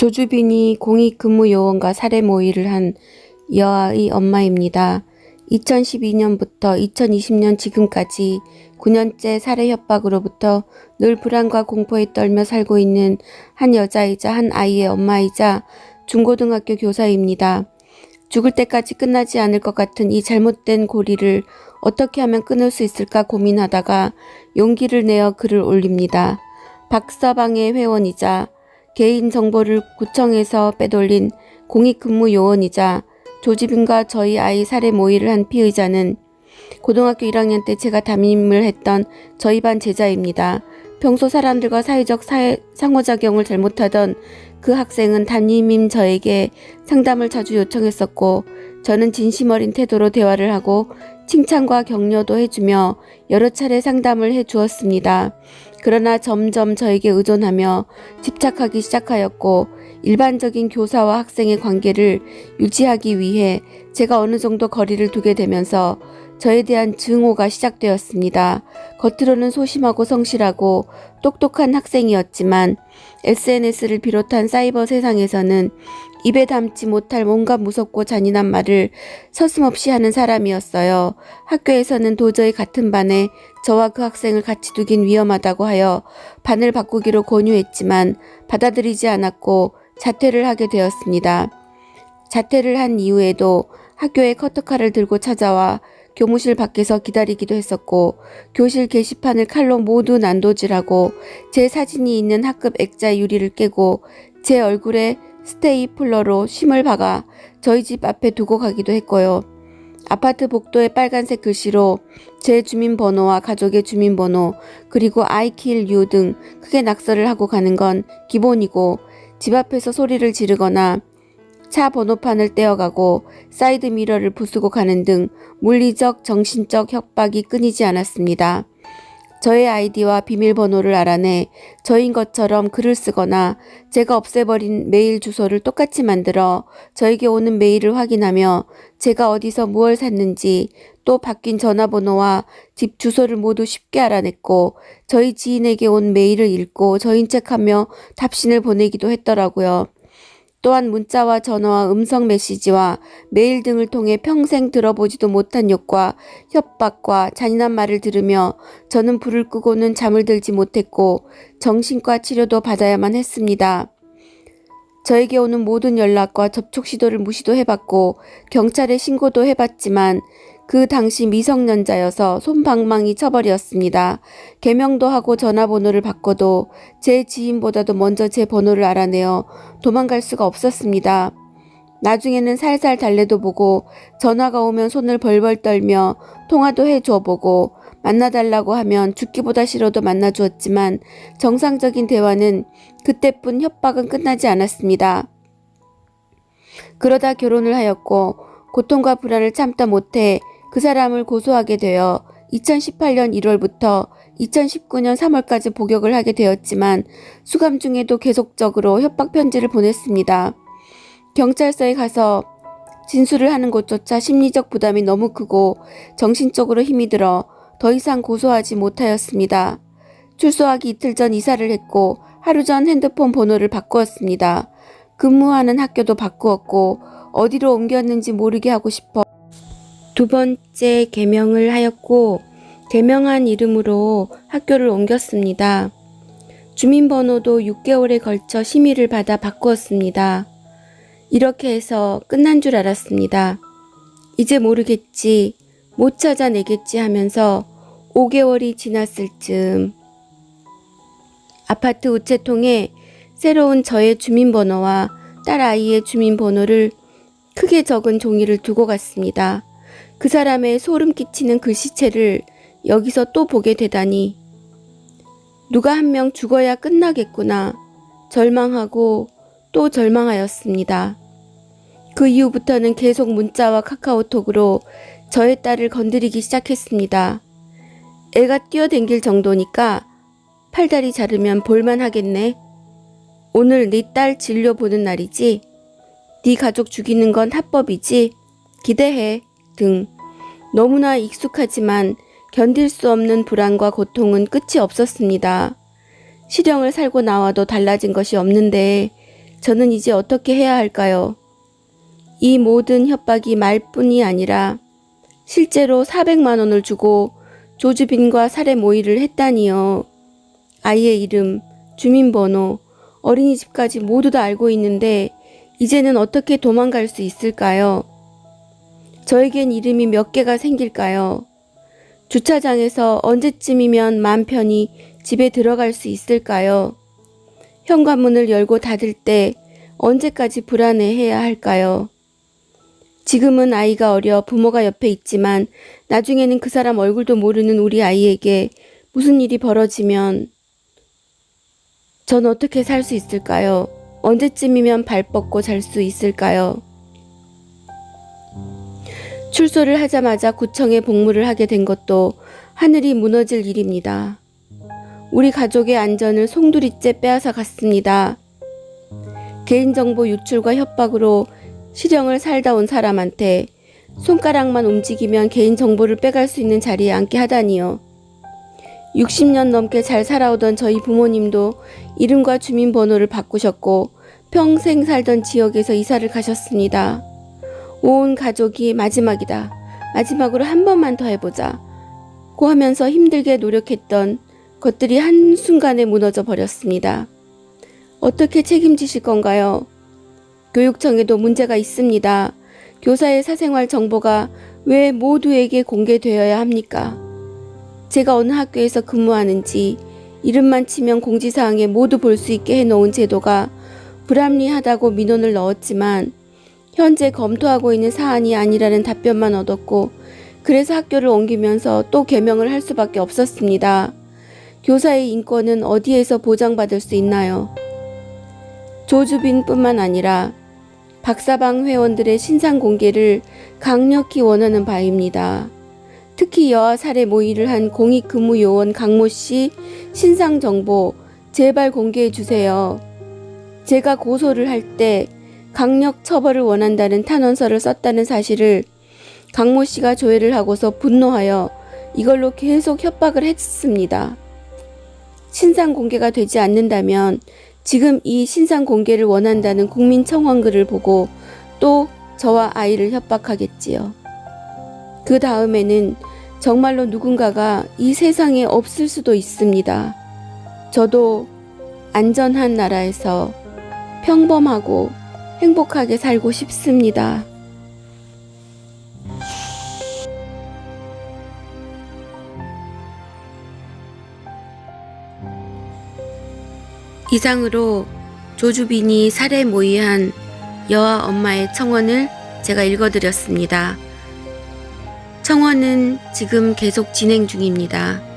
조주빈이 공익근무요원과 살해 모의를 한 여아의 엄마입니다. 2012년부터 2020년 지금까지 9년째 살해 협박으로부터 늘 불안과 공포에 떨며 살고 있는 한 여자이자 한 아이의 엄마이자 중고등학교 교사입니다. 죽을 때까지 끝나지 않을 것 같은 이 잘못된 고리를 어떻게 하면 끊을 수 있을까 고민하다가 용기를 내어 글을 올립니다. 박서방의 회원이자 개인 정보를 구청에서 빼돌린 공익근무 요원이자 조지빈과 저희 아이 살해 모의를 한 피의자는 고등학교 1학년 때 제가 담임을 했던 저희 반 제자입니다. 평소 사람들과 사회적 사회, 상호작용을 잘못하던 그 학생은 담임인 저에게 상담을 자주 요청했었고 저는 진심 어린 태도로 대화를 하고 칭찬과 격려도 해주며 여러 차례 상담을 해 주었습니다. 그러나 점점 저에게 의존하며 집착하기 시작하였고 일반적인 교사와 학생의 관계를 유지하기 위해 제가 어느 정도 거리를 두게 되면서 저에 대한 증오가 시작되었습니다. 겉으로는 소심하고 성실하고 똑똑한 학생이었지만 SNS를 비롯한 사이버 세상에서는 입에 담지 못할 뭔가 무섭고 잔인한 말을 서슴없이 하는 사람이었어요. 학교에서는 도저히 같은 반에 저와 그 학생을 같이 두긴 위험하다고 하여 반을 바꾸기로 권유했지만 받아들이지 않았고 자퇴를 하게 되었습니다. 자퇴를 한 이후에도 학교에 커터칼을 들고 찾아와 교무실 밖에서 기다리기도 했었고 교실 게시판을 칼로 모두 난도질하고 제 사진이 있는 학급 액자 유리를 깨고 제 얼굴에 스테이플러로 심을 박아 저희 집 앞에 두고 가기도 했고요. 아파트 복도에 빨간색 글씨로 제 주민번호와 가족의 주민번호 그리고 아이킬 유등 크게 낙서를 하고 가는 건 기본이고 집 앞에서 소리를 지르거나 차 번호판을 떼어가고 사이드 미러를 부수고 가는 등 물리적, 정신적 협박이 끊이지 않았습니다. 저의 아이디와 비밀번호를 알아내 저인 것처럼 글을 쓰거나 제가 없애버린 메일 주소를 똑같이 만들어 저에게 오는 메일을 확인하며 제가 어디서 무얼 샀는지 또 바뀐 전화번호와 집 주소를 모두 쉽게 알아냈고 저희 지인에게 온 메일을 읽고 저인 척하며 답신을 보내기도 했더라고요. 또한 문자와 전화와 음성 메시지와 메일 등을 통해 평생 들어보지도 못한 욕과 협박과 잔인한 말을 들으며 저는 불을 끄고는 잠을 들지 못했고 정신과 치료도 받아야만 했습니다. 저에게 오는 모든 연락과 접촉 시도를 무시도 해봤고 경찰에 신고도 해봤지만 그 당시 미성년자여서 손방망이 쳐버렸습니다. 개명도 하고 전화번호를 바꿔도 제 지인보다도 먼저 제 번호를 알아내어 도망갈 수가 없었습니다. 나중에는 살살 달래도 보고 전화가 오면 손을 벌벌 떨며 통화도 해줘 보고 만나달라고 하면 죽기보다 싫어도 만나주었지만 정상적인 대화는 그때뿐 협박은 끝나지 않았습니다. 그러다 결혼을 하였고 고통과 불안을 참다 못해 그 사람을 고소하게 되어 2018년 1월부터 2019년 3월까지 복역을 하게 되었지만 수감 중에도 계속적으로 협박 편지를 보냈습니다. 경찰서에 가서 진술을 하는 것조차 심리적 부담이 너무 크고 정신적으로 힘이 들어 더 이상 고소하지 못하였습니다. 출소하기 이틀 전 이사를 했고 하루 전 핸드폰 번호를 바꾸었습니다. 근무하는 학교도 바꾸었고 어디로 옮겼는지 모르게 하고 싶어 두 번째 개명을 하였고 개명한 이름으로 학교를 옮겼습니다. 주민번호도 6개월에 걸쳐 심의를 받아 바꾸었습니다. 이렇게 해서 끝난 줄 알았습니다. 이제 모르겠지, 못 찾아내겠지 하면서 5개월이 지났을 즈음 아파트 우체통에 새로운 저의 주민번호와 딸 아이의 주민번호를 크게 적은 종이를 두고 갔습니다. 그 사람의 소름 끼치는 글씨체를 여기서 또 보게 되다니 누가 한 명 죽어야 끝나겠구나 절망하고 또 절망하였습니다. 그 이후부터는 계속 문자와 카카오톡으로 저의 딸을 건드리기 시작했습니다. 애가 뛰어댕길 정도니까 팔다리 자르면 볼만 하겠네. 오늘 네 딸 진료 보는 날이지? 네 가족 죽이는 건 합법이지? 기대해. 등 너무나 익숙하지만 견딜 수 없는 불안과 고통은 끝이 없었습니다. 실형을 살고 나와도 달라진 것이 없는데 저는 이제 어떻게 해야 할까요? 이 모든 협박이 말뿐이 아니라 실제로 400만 원을 주고 조주빈과 살해 모의를 했다니요. 아이의 이름, 주민번호, 어린이집까지 모두 다 알고 있는데 이제는 어떻게 도망갈 수 있을까요? 저에겐 이름이 몇 개가 생길까요? 주차장에서 언제쯤이면 맘 편히 집에 들어갈 수 있을까요? 현관문을 열고 닫을 때 언제까지 불안해해야 할까요? 지금은 아이가 어려 부모가 옆에 있지만 나중에는 그 사람 얼굴도 모르는 우리 아이에게 무슨 일이 벌어지면 전 어떻게 살 수 있을까요? 언제쯤이면 발 뻗고 잘 수 있을까요? 출소를 하자마자 구청에 복무를 하게 된 것도 하늘이 무너질 일입니다. 우리 가족의 안전을 송두리째 빼앗아 갔습니다. 개인정보 유출과 협박으로 실형을 살다 온 사람한테 손가락만 움직이면 개인정보를 빼갈 수 있는 자리에 앉게 하다니요. 60년 넘게 잘 살아오던 저희 부모님도 이름과 주민번호를 바꾸셨고 평생 살던 지역에서 이사를 가셨습니다. 온 가족이 마지막이다. 마지막으로 한 번만 더 해보자. 고 하면서 힘들게 노력했던 것들이 한순간에 무너져 버렸습니다. 어떻게 책임지실 건가요? 교육청에도 문제가 있습니다. 교사의 사생활 정보가 왜 모두에게 공개되어야 합니까? 제가 어느 학교에서 근무하는지 이름만 치면 공지사항에 모두 볼 수 있게 해놓은 제도가 불합리하다고 민원을 넣었지만 현재 검토하고 있는 사안이 아니라는 답변만 얻었고 그래서 학교를 옮기면서 또 개명을 할 수밖에 없었습니다. 교사의 인권은 어디에서 보장받을 수 있나요? 조주빈뿐만 아니라 박사방 회원들의 신상 공개를 강력히 원하는 바입니다. 특히 여아 살해 모의를 한 공익근무요원 강모 씨 신상 정보 제발 공개해 주세요. 제가 고소를 할 때 강력 처벌을 원한다는 탄원서를 썼다는 사실을 강모 씨가 조회를 하고서 분노하여 이걸로 계속 협박을 했습니다. 신상 공개가 되지 않는다면 지금 이 신상 공개를 원한다는 국민 청원 글을 보고 또 저와 아이를 협박하겠지요. 그 다음에는 정말로 누군가가 이 세상에 없을 수도 있습니다. 저도 안전한 나라에서 평범하고 행복하게 살고 싶습니다. 이상으로 조주빈이 살해 모의한 여아 엄마의 청원을 제가 읽어드렸습니다. 청원은 지금 계속 진행 중입니다.